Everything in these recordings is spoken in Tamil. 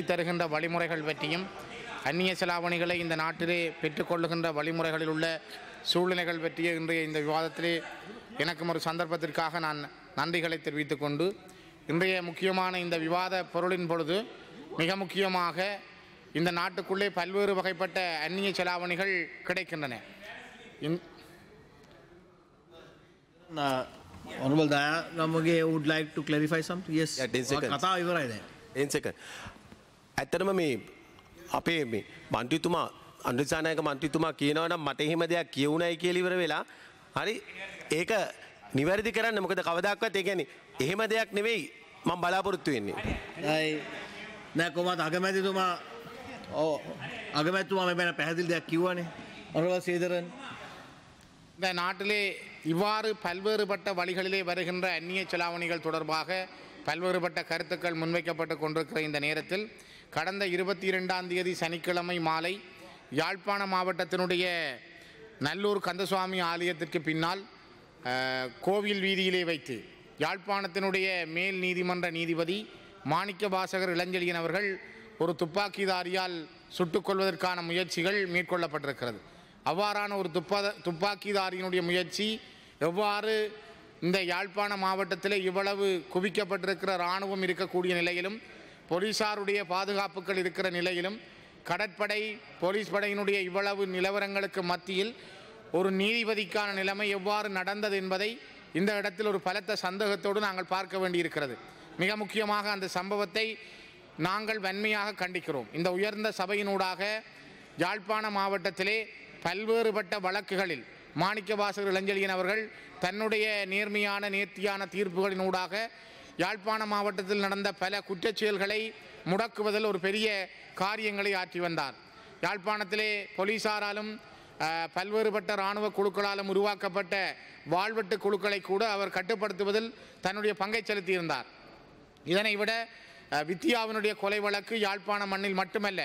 தருகின்ற வழிமுறைகள் பற்றியும் அந்நிய செலாவணிகளை இந்த நாட்டிலே பெற்றுக்கொள்ளுகின்ற வழிமுறைகளில் உள்ள சூழ்நிலைகள் பற்றிய இன்றைய இந்த விவாதத்திலே எனக்கும் ஒரு சந்தர்ப்பத்திற்காக நான் நன்றிகளை தெரிவித்து கொண்டு இன்றைய முக்கியமான இந்த விவாத பொருளின் பொழுது மிக முக்கியமாக இந்த நாட்டுக்குள்ளே பல்வேறு வகைப்பட்ட அந்நிய செலாவணிகள் கிடைக்கின்றன Honorable Daya, Namage would like to clarify something. Yes, yeah, 10 seconds. ඇත්තටම මේ අපේ මේ මන්ත්‍රීතුමා අන්ඩිසානයක මන්ත්‍රීතුමා කියනවනම් මට එහෙම දෙයක් කියවුණයි කියලිවර වෙලා හරි ඒක නිවැරදි කරන්න මොකද කවදක්වත් ඒගැන එහෙම දෙයක් නෙවෙයි මං බලාපොරොත්තු වෙන්නේ. ඇයි නෑ කොමත් අගමැතිතුමා ඕ අගමැත්තුමා මේ බැන පැහැදිලි දෙයක් කිව්වනේ. Honorable සීදරන් இந்த நாட்டிலே இவ்வாறு பல்வேறுபட்ட வழிகளிலே வருகின்ற அந்நிய செலாவணிகள் தொடர்பாக பல்வேறுபட்ட கருத்துக்கள் முன்வைக்கப்பட்டு கொண்டிருக்கிற இந்த நேரத்தில் கடந்த இருபத்தி இரண்டாம் தேதி சனிக்கிழமை மாலை யாழ்ப்பாண மாவட்டத்தினுடைய நல்லூர் கந்தசுவாமி ஆலயத்திற்கு பின்னால் கோவில் வீதியிலே வைத்து யாழ்ப்பாணத்தினுடைய மேல் நீதிமன்ற நீதிபதி மாணிக்க வாசகர் இளஞ்செழியன் அவர்கள் ஒரு துப்பாக்கிதாரியால் சுட்டுக் கொள்வதற்கான முயற்சிகள் மேற்கொள்ளப்பட்டிருக்கிறது. அவ்வாறான ஒரு துப்பா துப்பாக்கிதாரியினுடைய முயற்சி எவ்வாறு இந்த யாழ்ப்பாண மாவட்டத்தில் இவ்வளவு குவிக்கப்பட்டிருக்கிற இராணுவம் இருக்கக்கூடிய நிலையிலும் போலீசாருடைய பாதுகாப்புகள் இருக்கிற நிலையிலும் கடற்படை போலீஸ் படையினுடைய இவ்வளவு நிலவரங்களுக்கு மத்தியில் ஒரு நீதிபதிக்கான நிலைமை எவ்வாறு நடந்தது என்பதை இந்த இடத்தில் ஒரு பலத்த சந்தேகத்தோடு நாங்கள் பார்க்க வேண்டியிருக்கிறது. மிக முக்கியமாக அந்த சம்பவத்தை நாங்கள் வன்மையாக கண்டிக்கிறோம். இந்த உயர்ந்த சபையினூடாக யாழ்ப்பாண மாவட்டத்திலே பல்வேறுபட்ட வழக்குகளில் மாணிக்கவாசகர் இளஞ்செழியன் அவர்கள் தன்னுடைய நேர்மையான நேர்த்தியான தீர்ப்புகளினூடாக யாழ்ப்பாண மாவட்டத்தில் நடந்த பல குற்றச் செயல்களை முடக்குவதில் ஒரு பெரிய காரியங்களை ஆற்றி வந்தார். யாழ்ப்பாணத்திலே போலீசாராலும் பல்வேறுபட்ட இராணுவ குழுக்களாலும் உருவாக்கப்பட்ட வாழ்வெட்டு குழுக்களை கூட அவர் கட்டுப்படுத்துவதில் தன்னுடைய பங்கை செலுத்தியிருந்தார். இதனை விட வித்யாவினுடைய வித்தியாவினுடைய கொலை வழக்கு யாழ்ப்பாண மண்ணில் மட்டுமல்ல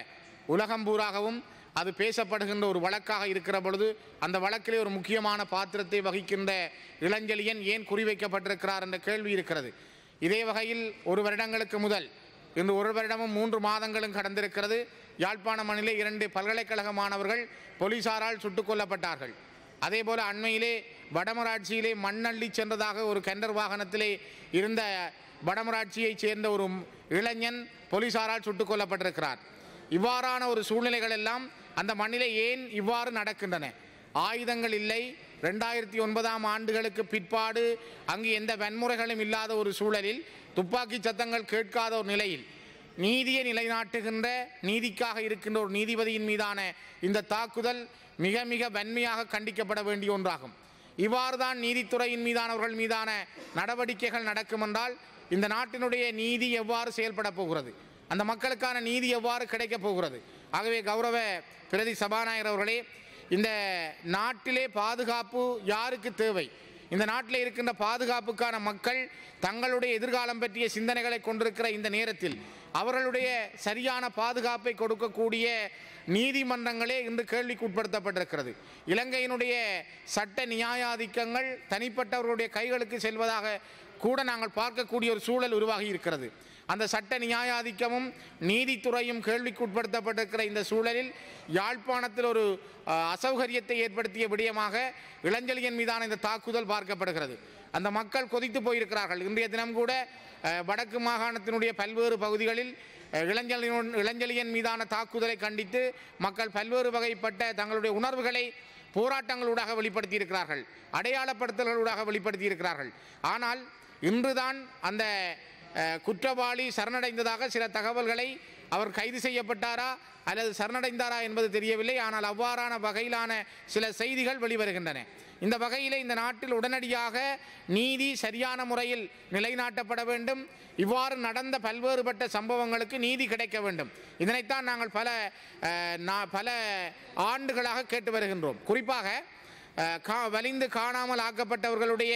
உலகம் பூராகவும் அது பேசப்படுகின்ற ஒரு வழக்காக இருக்கிற பொழுது அந்த வழக்கிலே ஒரு முக்கியமான பாத்திரத்தை வகிக்கின்ற இளஞ்செழியன் ஏன் குறிவைக்கப்பட்டிருக்கிறார் என்ற கேள்வி இருக்கிறது. இதே வகையில் ஒரு வருடங்களுக்கு முதல் இன்று ஒரு வருடமும் மூன்று மாதங்களும் கடந்திருக்கிறது. யாழ்ப்பாண மண்ணிலே இரண்டு பல்கலைக்கழக மாணவர்கள் போலீசாரால் சுட்டுக் கொல்லப்பட்டார்கள். அதேபோல அண்மையிலே வடமராட்சியிலே மண்ணள்ளி சென்றதாக ஒரு கெண்டர் வாகனத்திலே இருந்த வடமராட்சியைச் சேர்ந்த ஒரு இளைஞன் போலீசாரால் சுட்டுக் கொல்லப்பட்டிருக்கிறார். இவ்வாறான ஒரு சூழ்நிலைகள் எல்லாம் அந்த மண்ணிலே ஏன் இவ்வாறு நடக்கின்றன? ஆயுதங்கள் இல்லை. ரெண்டாயிரத்தி ஒன்பதாம் ஆண்டுகளுக்கு பிற்பாடு அங்கு எந்த வன்முறைகளும் இல்லாத ஒரு சூழலில் துப்பாக்கி சத்தங்கள் கேட்காத ஒரு நிலையில் நீதியை நிலைநாட்டுகின்ற நீதிக்காக இருக்கின்ற ஒரு நீதிபதியின் மீதான இந்த தாக்குதல் மிக மிக வன்மையாக கண்டிக்கப்பட வேண்டிய ஒன்றாகும். இவ்வாறு தான் நீதித்துறையின் மீதானவர்கள் மீதான நடவடிக்கைகள் நடக்கும் என்றால் இந்த நாட்டினுடைய நீதி எவ்வாறு செயல்பட போகிறது? அந்த மக்களுக்கான நீதி எவ்வாறு கிடைக்கப் போகிறது? ஆகவே கௌரவ பிரதி சபாநாயகர் அவர்களே இந்த நாட்டிலே பாதுகாப்பு யாருக்கு தேவை? இந்த நாட்டில் இருக்கின்ற பாதுகாப்புக்கான மக்கள் தங்களுடைய எதிர்காலம் பற்றிய சிந்தனைகளை கொண்டிருக்கிற இந்த நேரத்தில் அவர்களுடைய சரியான பாதுகாப்பை கொடுக்கக்கூடிய நீதிமன்றங்களே இன்று கேள்விக்கு உட்படுத்தப்பட்டிருக்கிறது. இலங்கையினுடைய சட்ட நியாயாதிக்கங்கள் தனிப்பட்டவர்களுடைய கைகளுக்கு செல்வதாக கூட நாங்கள் பார்க்கக்கூடிய ஒரு சூழல் உருவாகி இருக்கிறது. அந்த சட்ட நியாயாதிக்கமும் நீதித்துறையும் கேள்விக்கு உட்படுத்தப்பட்டிருக்கிற இந்த சூழலில் யாழ்ப்பாணத்தில் ஒரு அசௌகரியத்தை ஏற்படுத்திய விடயமாக இளஞ்செழியன் மீதான இந்த தாக்குதல் பார்க்கப்படுகிறது. அந்த மக்கள் கொதித்து போயிருக்கிறார்கள். இன்றைய தினம் கூட வடக்கு மாகாணத்தினுடைய பல்வேறு பகுதிகளில் அஹ், இளஞ்செழியன் மீதான தாக்குதலை கண்டித்து மக்கள் பல்வேறு வகைப்பட்ட தங்களுடைய உணர்வுகளை போராட்டங்களூடாக வெளிப்படுத்தியிருக்கிறார்கள். அடையாளப்படுத்தல்களூடாக வெளிப்படுத்தியிருக்கிறார்கள். ஆனால் இன்றுதான் அந்த குற்றவாளி சரணடைந்ததாக சில தகவல்களை அவர் கைது செய்யப்பட்டாரா அல்லது சரணடைந்தாரா என்பது தெரியவில்லை. ஆனால் அவ்வாறான வகையிலான சில செய்திகள் வெளிவருகின்றன. இந்த வகையில் இந்த நாட்டில் உடனடியாக நீதி சரியான முறையில் நிலைநாட்டப்பட வேண்டும். இவ்வாறு நடந்த பல்வேறுபட்ட சம்பவங்களுக்கு நீதி கிடைக்க வேண்டும். இதனைத்தான் நாங்கள் பல நான் பல ஆண்டுகளாக கேட்டு வருகின்றோம். குறிப்பாக கா வலிந்து காணாமல் ஆக்கப்பட்டவர்களுடைய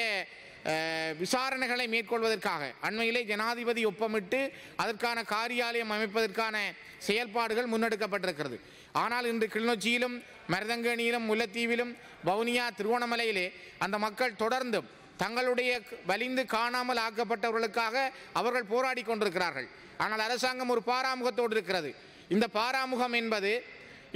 விசாரணைகளை மேற்கொள்வதற்காக. அண்மையிலே ஜனாதிபதி ஒப்பமிட்டு அதற்கான காரியாலயம் அமைப்பதற்கான செயல்பாடுகள் முன்னெடுக்கப்பட்டிருக்கிறது. ஆனால் இன்று கிளிநொச்சியிலும் மருதங்கேணியிலும் முல்லைத்தீவிலும் வவுனியா திருவோணமலையிலே அந்த மக்கள் தொடர்ந்தும் தங்களுடைய வலிந்து காணாமல் ஆக்கப்பட்டவர்களுக்காக அவர்கள் போராடி கொண்டிருக்கிறார்கள். ஆனால் அரசாங்கம் ஒரு பாராமுகத்தோடு இருக்கிறது. இந்த பாராமுகம் என்பது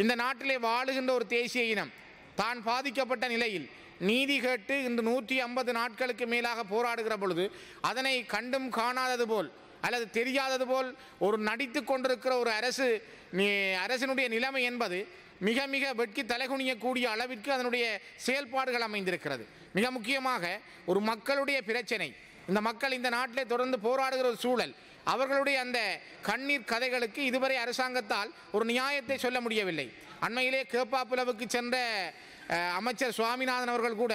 இந்த நாட்டிலே வாழுகின்ற ஒரு தேசிய இனம். தான் பாதிக்கப்பட்ட நிலையில் நீதி கேட்டு இன்று நூற்றி ஐம்பது நாட்களுக்கு மேலாக போராடுகிற பொழுது அதனை கண்டும் காணாதது போல் அல்லது தெரியாதது போல் ஒரு நடித்து கொண்டிருக்கிற ஒரு அரசு நீ- அரசினுடைய நிலைமை என்பது மிக மிக வெட்கி தலைகுனியக்கூடிய அளவிற்கு அதனுடைய செயல்பாடுகள் அமைந்திருக்கிறது. மிக முக்கியமாக ஒரு மக்களுடைய பிரச்சனை. இந்த மக்கள் இந்த நாட்டிலே தொடர்ந்து போராடுகிற ஒரு சூழல். அவர்களுடைய அந்த கண்ணீர் கதைகளுக்கு இதுவரை அரசாங்கத்தால் ஒரு நியாயத்தை சொல்ல முடியவில்லை. அண்மையிலே கேப்பாப்புலவுக்கு சென்ற அமைச்சர் சுவாமிநாதன் அவர்கள் கூட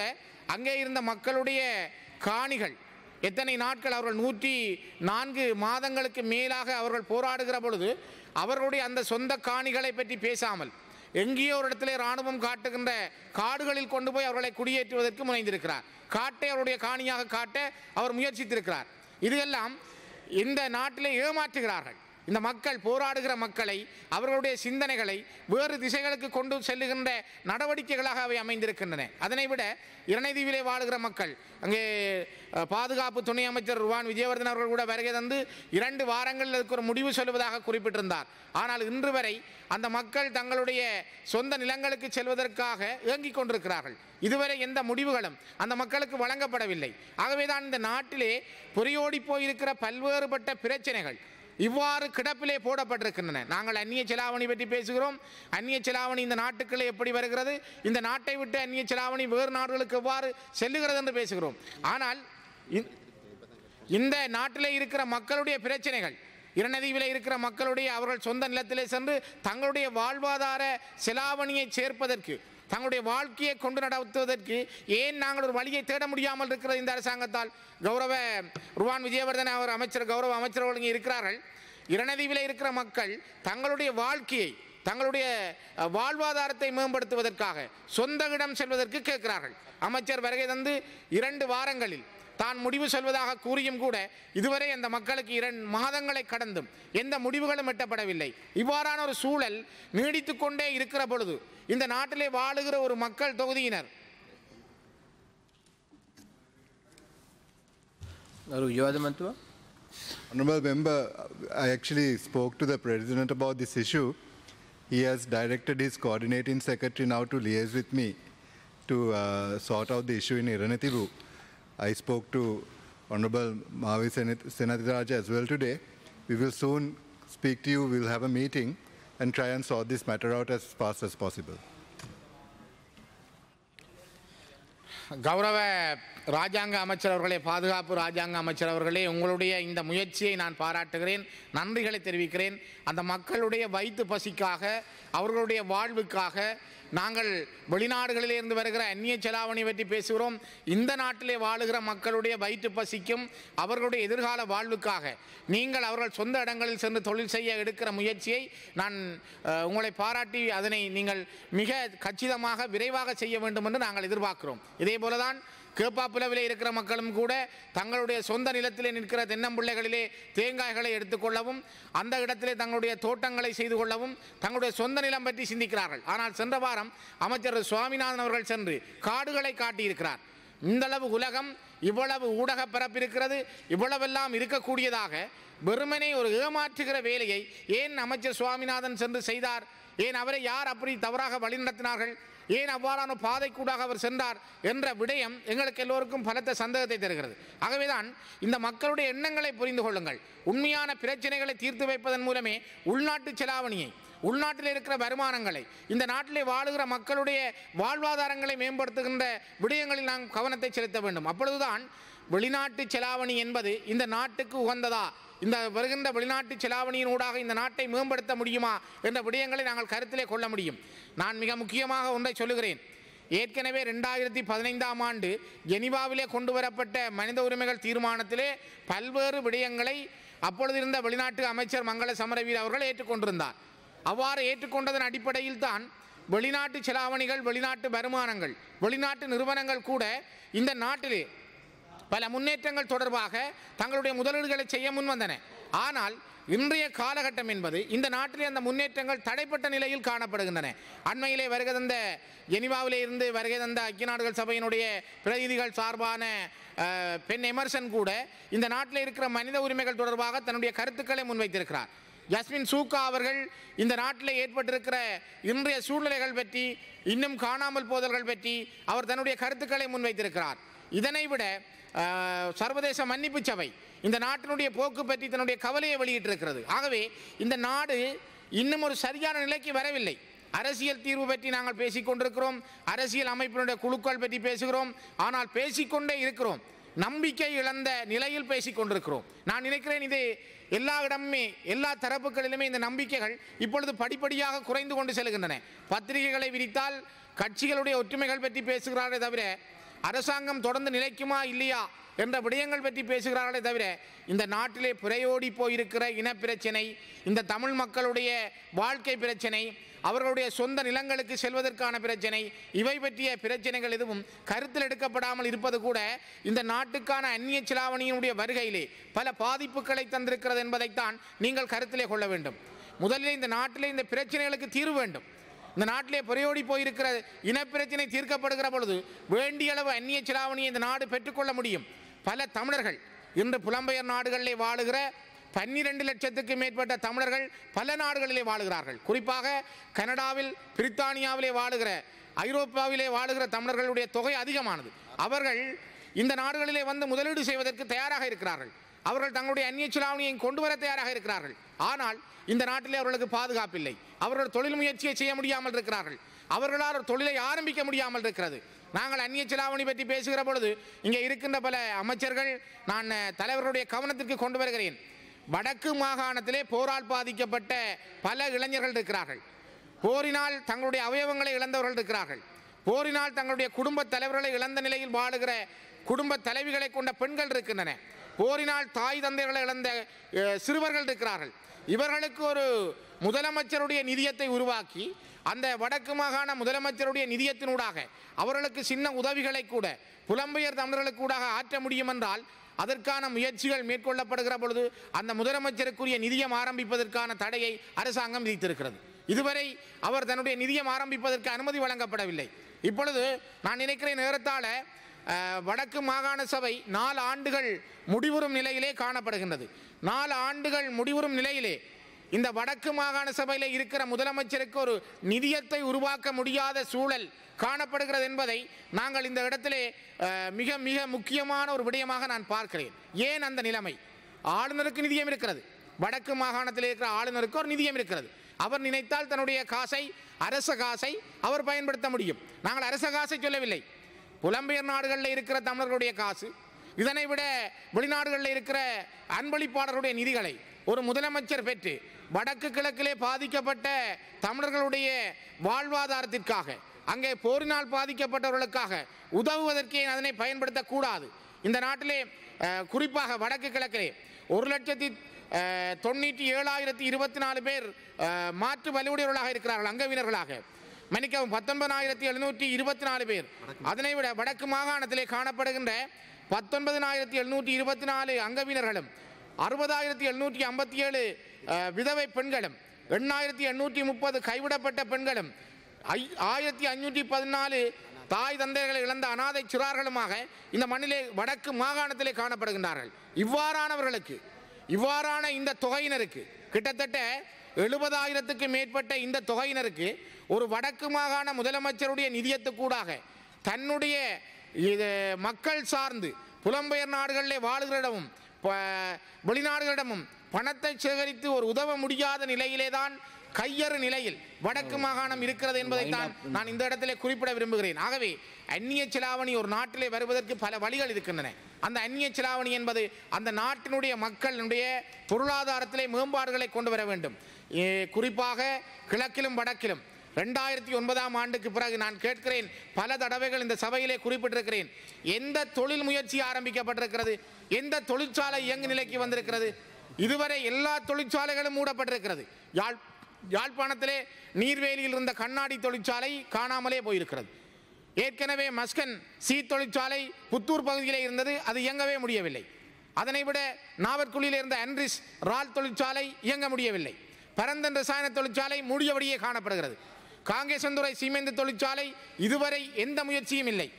அங்கே இருந்த மக்களுடைய காணிகள் எத்தனை நாட்கள் அவர்கள் நூற்றி நான்கு மாதங்களுக்கு மேலாக அவர்கள் போராடுகிற பொழுது அவர்களுடைய அந்த சொந்த காணிகளை பற்றி பேசாமல் எங்கேயோ ஒரு இடத்திலே இராணுவம் காட்டுகின்ற காடுகளில் கொண்டு போய் அவர்களை குடியேற்றுவதற்கு முனைந்திருக்கிறார். காட்டை அவருடைய காணியாக காட்ட அவர் முயற்சித்திருக்கிறார். இதெல்லாம் இந்த நாட்டிலே ஏமாற்றுகிறார்கள். இந்த மக்கள் போராடுகிற மக்களை அவர்களுடைய சிந்தனைகளை வேறு திசைகளுக்கு கொண்டு செல்லுகின்ற நடவடிக்கைகளாக அவை அமைந்திருக்கின்றன. அதனை விட இரணதீவிலே வாழுகிற மக்கள் அங்கே பாதுகாப்பு துணை அமைச்சர் ருவான் விஜயவர்தன் அவர்கள் கூட வருகை தந்து இரண்டு வாரங்களில் அதுக்கு ஒரு முடிவு சொல்வதாக குறிப்பிட்டிருந்தார். ஆனால் இன்று வரை அந்த மக்கள் தங்களுடைய சொந்த நிலங்களுக்கு செல்வதற்காக இயங்கிக் கொண்டிருக்கிறார்கள். இதுவரை எந்த முடிவுகளும் அந்த மக்களுக்கு வழங்கப்படவில்லை. ஆகவேதான் இந்த நாட்டிலே பொறியோடி போயிருக்கிற பல்வேறுபட்ட பிரச்சனைகள் இவ்வாறு கிடப்பிலே போடப்பட்டிருக்கின்றன. நாங்கள் அந்நிய செலாவணி பற்றி பேசுகிறோம். அந்நிய செலாவணி இந்த நாட்டுக்குள்ளே எப்படி வருகிறது? இந்த நாட்டை விட்டு அந்நிய செலாவணி வேறு நாடுகளுக்கு எவ்வாறு செல்லுகிறது என்று பேசுகிறோம். ஆனால் இந்த நாட்டிலே இருக்கிற மக்களுடைய பிரச்சனைகள் இரநதீவிலே இருக்கிற மக்களுடைய அவர்கள் சொந்த நிலத்திலே சென்று தங்களுடைய வாழ்வாதார செலாவணியை சேர்ப்பதற்கு தங்களுடைய வாழ்க்கையை கொண்டு நடத்துவதற்கு ஏன் நாங்கள் ஒரு வழியை தேட முடியாமல் இருக்கிறது இந்த அரசாங்கத்தால்? கௌரவ ருவான் விஜயவர்தன் அவர் அமைச்சர் கௌரவ அமைச்சர்கள் இங்கே இருக்கிறார்கள். இரணதீவில் இருக்கிற மக்கள் தங்களுடைய வாழ்க்கையை தங்களுடைய வாழ்வாதாரத்தை மேம்படுத்துவதற்காக சொந்த இடம் செல்வதற்கு கேட்கிறார்கள். அமைச்சர் வருகை தந்து இரண்டு வாரங்களில் தான் முடிவு சொல்வதாக கூறியும் கூட இதுவரை அந்த மக்களுக்கு இரண்டு மாதங்களை கடந்தும் எந்த முடிவுகளும் எட்டப்படவில்லை இவ்வாறான ஒரு சூழல் நீடித்து கொண்டே இருக்கிற பொழுது இந்த நாட்டிலே வாழுகிற ஒரு மக்கள் தொகுதியினர் Honorable Member, I actually spoke to the President about this issue. He has directed his coordinating secretary now to liaise with me to uh, sort out the issue in Iranetibu. I spoke to Honorable Mahavi Senathiraja as well today. We will soon speak to you. We'll have a meeting and try and sort this matter out as fast as possible. கௌரவ ராஜாங்க அமைச்சர் அவர்களே பாதுகாப்பு ராஜாங்க அமைச்சர் அவர்களே உங்களுடைய இந்த முயற்சியை நான் பாராட்டுகிறேன் நன்றிகளை தெரிவிக்கிறேன் அந்த மக்களுடைய வயிற்று பசிக்காக அவர்களுடைய வாழ்வுக்காக நாங்கள் வெளிநாடுகளிலிருந்து வருகிற அந்நிய செலாவணி பற்றி பேசுகிறோம். இந்த நாட்டிலே வாழுகிற மக்களுடைய வயிற்று பசிக்கும் அவர்களுடைய எதிர்கால வாழ்வுக்காக. நீங்கள் அவர்கள் சொந்த இடங்களில் சென்று தொழில் செய்ய எடுக்கிற முயற்சியை நான் உங்களை பாராட்டி அதனை நீங்கள் மிக கச்சிதமாக விரைவாக செய்ய வேண்டும் என்று நாங்கள் எதிர்பார்க்கிறோம். இதே போலதான் கேப்பாப்புலவிலே இருக்கிற மக்களும் கூட தங்களுடைய சொந்த நிலத்திலே நிற்கிற தென்னம்பிள்ளைகளிலே தேங்காய்களை எடுத்துக்கொள்ளவும் அந்த இடத்திலே தங்களுடைய தோட்டங்களை செய்து கொள்ளவும் தங்களுடைய சொந்த நிலம் பற்றி சிந்திக்கிறார்கள். ஆனால் சென்ற வாரம் அமைச்சர் சுவாமிநாதன் அவர்கள் சென்று காடுகளை காட்டியிருக்கிறார். இந்தளவு உலகம் இவ்வளவு ஊடக பரப்பிருக்கிறது இவ்வளவெல்லாம் இருக்கக்கூடியதாக வெறுமனே ஒரு ஏமாற்றுகிற வேலையை ஏன் அமைச்சர் சுவாமிநாதன் சென்று செய்தார்? ஏன் அவரை யார் அப்படி தவறாக வழிநடத்தினார்கள்? ஏன் அவ்வாறான பாதைக்கூடாக அவர் சென்றார் என்ற விடயம் எங்களுக்கு எல்லோருக்கும் பலத்த சந்தேகத்தை தருகிறது. ஆகவேதான் இந்த மக்களுடைய எண்ணங்களை புரிந்து கொள்ளுங்கள். உண்மையான பிரச்சனைகளை தீர்த்து வைப்பதன் மூலமே உள்நாட்டு செலாவணியை உள்நாட்டில் இருக்கிற வருமானங்களை இந்த நாட்டிலே வாழுகிற மக்களுடைய வாழ்வாதாரங்களை மேம்படுத்துகின்ற விடயங்களில் நாம் கவனத்தை செலுத்த வேண்டும். அப்பொழுதுதான் வெளிநாட்டு செலாவணி என்பது இந்த நாட்டுக்கு உகந்ததா? இந்த வருகின்ற வெளிநாட்டு செலாவணியின் ஊடாக இந்த நாட்டை மேம்படுத்த முடியுமா? என்ற விடயங்களை நாங்கள் கருத்திலே கொள்ள முடியும். நான் மிக முக்கியமாக ஒன்றை சொல்லுகிறேன். ஏற்கனவே ரெண்டாயிரத்தி பதினைந்தாம் ஆண்டு ஜெனிவாவிலே கொண்டு வரப்பட்ட மனித உரிமைகள் தீர்மானத்திலே பல்வேறு விடயங்களை அப்பொழுது இருந்த வெளிநாட்டு அமைச்சர் மங்கள சமரவீர் அவர்கள் ஏற்றுக்கொண்டிருந்தார். அவ்வாறு ஏற்றுக்கொண்டதன் அடிப்படையில் தான் வெளிநாட்டு செலாவணிகள் வெளிநாட்டு வருமானங்கள் வெளிநாட்டு நிறுவனங்கள் கூட இந்த நாட்டிலே பல முன்னேற்றங்கள் தொடர்பாக தங்களுடைய முதலீடுகளை செய்ய முன்வந்தன. ஆனால் இன்றைய காலகட்டம் என்பது இந்த நாட்டிலே அந்த முன்னேற்றங்கள் தடைப்பட்ட நிலையில் காணப்படுகின்றன. அண்மையிலே வருகை தந்த ஜெனிவாவிலே இருந்து வருகை தந்த ஐக்கிய நாடுகள் சபையினுடைய பிரதிநிதிகள் சார்பான பெண் எமர்சன் கூட இந்த நாட்டில் இருக்கிற மனித உரிமைகள் தொடர்பாக தன்னுடைய கருத்துக்களை முன்வைத்திருக்கிறார். ஜஸ்மின் சூக்கா அவர்கள் இந்த நாட்டில் ஏற்பட்டிருக்கிற இன்றைய சூழ்நிலைகள் பற்றி இன்னும் காணாமல் போதல்கள் பற்றி அவர் தன்னுடைய கருத்துக்களை முன்வைத்திருக்கிறார். இதனை விட சர்வதேச மன்னிப்பு சபை இந்த நாட்டினுடைய போக்கு பற்றி தன்னுடைய கவலையை வெளியிட்டிருக்கிறது. ஆகவே இந்த நாடு இன்னும் ஒரு சரியான நிலைக்கு வரவில்லை. அரசியல் தீர்வு பற்றி நாங்கள் பேசிக்கொண்டிருக்கிறோம் அரசியல் அமைப்பினுடைய குழுக்கள் பற்றி பேசுகிறோம் ஆனால் பேசிக்கொண்டே இருக்கிறோம். நம்பிக்கை இழந்த நிலையில் பேசி கொண்டிருக்கிறோம். நான் நினைக்கிறேன் இது எல்லா இடமுமே எல்லா தரப்புகளிலுமே இந்த நம்பிக்கைகள் இப்பொழுது படிப்படியாக குறைந்து கொண்டு செல்கின்றன. பத்திரிகைகளை விரித்தால் கட்சிகளுடைய ஒற்றுமைகள் பற்றி பேசுகிறார்களே தவிர அரசாங்கம் தொடர்ந்து நிலைக்குமா இல்லையா என்ற விடயங்கள் பற்றி பேசுகிறார்களே தவிர இந்த நாட்டிலே பிறையோடி போயிருக்கிற இனப்பிரச்சனை இந்த தமிழ் மக்களுடைய வாழ்க்கை பிரச்சனை அவர்களுடைய சொந்த நிலங்களுக்கு செல்வதற்கான பிரச்சனை இவை பற்றிய பிரச்சனைகள் எதுவும் கருத்தில் எடுக்கப்படாமல் இருப்பது கூட இந்த நாட்டுக்கான அந்நிய செலாவணியினுடைய வருகையிலே பல பாதிப்புகளை தந்திருக்கிறது என்பதைத்தான் நீங்கள் கருத்திலே கொள்ள வேண்டும். முதலில் இந்த நாட்டிலே இந்த பிரச்சனைகளுக்கு தீர்வு வேண்டும். இந்த நாட்டிலே புறையோடி போயிருக்கிற இனப்பிரச்சனை தீர்க்கப்படுகிற பொழுது வேண்டிய அளவு அந்நிய செலாவணியை இந்த நாடு பெற்றுக்கொள்ள முடியும். பல தமிழர்கள் இன்று புலம்பெயர் நாடுகளிலே வாழுகிற பன்னிரண்டு லட்சத்துக்கு மேற்பட்ட தமிழர்கள் பல நாடுகளிலே வாழுகிறார்கள். குறிப்பாக கனடாவில் பிரித்தானியாவிலே வாழுகிற ஐரோப்பாவிலே வாழுகிற தமிழர்களுடைய தொகை அதிகமானது. அவர்கள் இந்த நாடுகளிலே வந்து முதலீடு செய்வதற்கு தயாராக இருக்கிறார்கள். அவர்கள் தங்களுடைய அந்நிய சிலாவணியை கொண்டு வர தயாராக இருக்கிறார்கள். ஆனால் இந்த நாட்டிலே அவர்களுக்கு பாதுகாப்பில்லை. அவர்கள் தொழில் முயற்சியை செய்ய முடியாமல் இருக்கிறார்கள். அவர்களால் ஒரு தொழிலை ஆரம்பிக்க முடியாமல் இருக்கிறது. நாங்கள் அந்நிய சிலாவணி பற்றி பேசுகிற பொழுது இங்கே இருக்கின்ற பல அமைச்சர்கள் நான் தலைவர்களுடைய கவனத்திற்கு கொண்டு வருகிறேன். வடக்கு மாகாணத்திலே போரால் பாதிக்கப்பட்ட பல இளைஞர்கள் இருக்கிறார்கள். போரினால் தங்களுடைய அவயவங்களை இழந்தவர்கள் இருக்கிறார்கள். போரினால் தங்களுடைய குடும்ப தலைவர்களை இழந்த நிலையில் வாழுகிற குடும்ப தலைவிகளை கொண்ட பெண்கள் இருக்கின்றன. போரினால் தாய் தந்தைகளை இழந்த சிறுவர்கள் இருக்கிறார்கள். இவர்களுக்கு ஒரு முதலமைச்சருடைய நிதியத்தை உருவாக்கி அந்த வடக்கு மாகாண முதலமைச்சருடைய நிதியத்தினூடாக அவர்களுக்கு சின்ன உதவிகளை கூட புலம்பெயர் தமிழர்களுக்கு ஊடாக ஆற்ற முடியும் என்றால் அதற்கான முயற்சிகள் மேற்கொள்ளப்படுகிற பொழுது அந்த முதலமைச்சருக்குரிய நிதியம் ஆரம்பிப்பதற்கான தடையை அரசாங்கம் விதித்திருக்கிறது. இதுவரை அவர் தன்னுடைய நிதியம் ஆரம்பிப்பதற்கு அனுமதி வழங்கப்படவில்லை. இப்பொழுது நான் நினைக்கிறேன் நேரத்தால் வடக்கு மாகாண சபை நாலு ஆண்டுகள் முடிவுறும் நிலையிலே காணப்படுகின்றது. நாலு ஆண்டுகள் முடிவுறும் நிலையிலே இந்த வடக்கு மாகாண சபையில் இருக்கிற முதலமைச்சருக்கு ஒரு நிதியத்தை உருவாக்க முடியாத சூழல் காணப்படுகிறது என்பதை நாங்கள் இந்த இடத்திலே மிக மிக முக்கியமான ஒரு விடயமாக நான் பார்க்கிறேன். ஏன் அந்த நிலைமை? ஆளுநருக்கு நிதியம் இருக்கிறது. வடக்கு மாகாணத்தில் இருக்கிற ஆளுநருக்கு ஒரு நிதியம் இருக்கிறது. அவர் நினைத்தால் தன்னுடைய காசை அரச காசை அவர் பயன்படுத்த முடியும். நாங்கள் அரச காசை சொல்லவில்லை. புலம்பெயர் நாடுகளில் இருக்கிற தமிழர்களுடைய காசு இதனை விட வெளிநாடுகளில் இருக்கிற அன்பளிப்பாளருடைய நிதிகளை ஒரு முதலமைச்சர் பெற்று வடக்கு கிழக்கிலே பாதிக்கப்பட்ட தமிழர்களுடைய வாழ்வாதாரத்திற்காக அங்கே போரினால் பாதிக்கப்பட்டவர்களுக்காக உதவுவதற்கு அதனை பயன்படுத்தக்கூடாது. இந்த நாட்டிலே குறிப்பாக வடக்கு கிழக்கிலே ஒரு லட்சத்தி தொண்ணூற்றி ஏழாயிரத்தி இருபத்தி நாலு பேர் மாற்று வலுவுடையவர்களாக இருக்கிறார்கள் அங்கவினர்களாக. மன்னிக்கவும் பத்தொன்பதாயிரத்தி எழுநூற்றி இருபத்தி நாலு பேர். அதனை விட வடக்கு மாகாணத்திலே காணப்படுகின்ற பத்தொன்பதினாயிரத்தி எழுநூற்றி இருபத்தி நாலு அங்கவினர்களும் அறுபதாயிரத்தி எழுநூற்றி ஐம்பத்தி ஏழு விதவை பெண்களும் எண்ணாயிரத்தி எண்ணூற்றி முப்பது கைவிடப்பட்ட பெண்களும் ஐ ஆயிரத்தி அஞ்சூற்றி பதினாலு தாய் தந்தைகளை இழந்த அனாதை சிறார்களுமாக இந்த மண்ணிலே வடக்கு மாகாணத்திலே காணப்படுகின்றார்கள். இவ்வாறானவர்களுக்கு இவ்வாறான இந்த தொகையினருக்கு கிட்டத்தட்ட எழுபதாயிரத்துக்கு மேற்பட்ட இந்த தொகையினருக்கு ஒரு வடக்கு மாகாண முதலமைச்சருடைய நிதியத்துக்கூடாக தன்னுடைய இது மக்கள் சார்ந்து புலம்பெயர் நாடுகளிலே வாழுகிறஇடமும் வெளிநாடுகளிடமும் பணத்தை சேகரித்து ஒரு உதவ முடியாத நிலையிலே தான் கையறு நிலையில் வடக்கு மாகாணம் இருக்கிறது என்பதைத்தான் நான் இந்த இடத்திலே குறிப்பிட விரும்புகிறேன். ஆகவே அந்நிய செலாவணி ஒரு நாட்டிலே வருவதற்கு பல வழிகள் இருக்கின்றன. அந்த அந்நிய செலாவணி என்பது அந்த நாட்டினுடைய மக்களுடைய பொருளாதாரத்திலே மேம்பாடுகளை கொண்டு வர வேண்டும். குறிப்பாக கிழக்கிலும் வடக்கிலும். ரெண்டாயிரத்தி ஒன்பதாம் ஆண்டுக்கு பிறகு நான் கேட்கிறேன் பல தடவைகள் இந்த சபையிலே குறிப்பிட்டிருக்கிறேன். எந்த தொழில் முயற்சி ஆரம்பிக்கப்பட்டிருக்கிறது? எந்த தொழிற்சாலை இயங்கு நிலைக்கு வந்திருக்கிறது? இதுவரை எல்லா தொழிற்சாலைகளும் மூடப்பட்டிருக்கிறது. யாழ் யாழ்ப்பாணத்திலே நீர்வேலியில் இருந்த கண்ணாடி தொழிற்சாலை காணாமலே போயிருக்கிறது. ஏற்கனவே மஸ்கன் சீ தொழிற்சாலை புத்தூர் பகுதியிலே இருந்தது அது இயங்கவே முடியவில்லை. அதனை விட நாவற்குழியில் இருந்த அன்ரிஸ் ரால் தொழிற்சாலை இயங்க முடியவில்லை. பரந்தன் ரசாயன தொழிற்சாலை மூடியபடியே காணப்படுகிறது. காங்கேசந்துறை சீமெந்து தொழிற்சாலை இதுவரை எந்த முயற்சியும் இல்லை.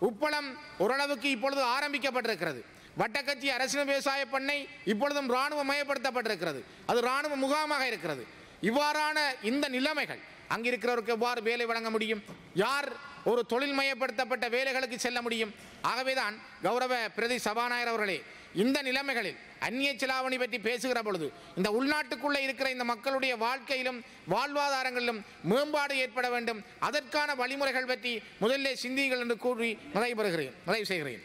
உப்பளம் ஓரளவுக்கு இப்பொழுது ஆரம்பிக்கப்பட்டிருக்கிறது. வட்டக்கச்சி அரசின விவசாய பண்ணை இப்பொழுதும் இராணுவ மயப்படுத்தப்பட்டிருக்கிறது அது இராணுவ முகாமாக இருக்கிறது. இவ்வாறான இந்த நிலைமைகள் அங்கிருக்கிறவருக்கு எவ்வாறு வேலை வழங்க முடியும்? யார் ஒரு தொழில் மயப்படுத்தப்பட்ட வேலைகளுக்கு செல்ல முடியும்? ஆகவேதான் கௌரவ பிரதி சபாநாயகர் அவர்களே இந்த நிலைமைகளில் அந்நிய செலாவணி பற்றி பேசுகிற பொழுது இந்த உள்நாட்டுக்குள்ளே இருக்கிற இந்த மக்களுடைய வாழ்க்கையிலும் வாழ்வாதாரங்களிலும் மேம்பாடு ஏற்பட வேண்டும். அதற்கான வழிமுறைகள் பற்றி முதலிலே சிந்தியுங்கள் என்று கூறி நிறைவு பெறுகிறேன் நிறைவு செய்கிறேன்.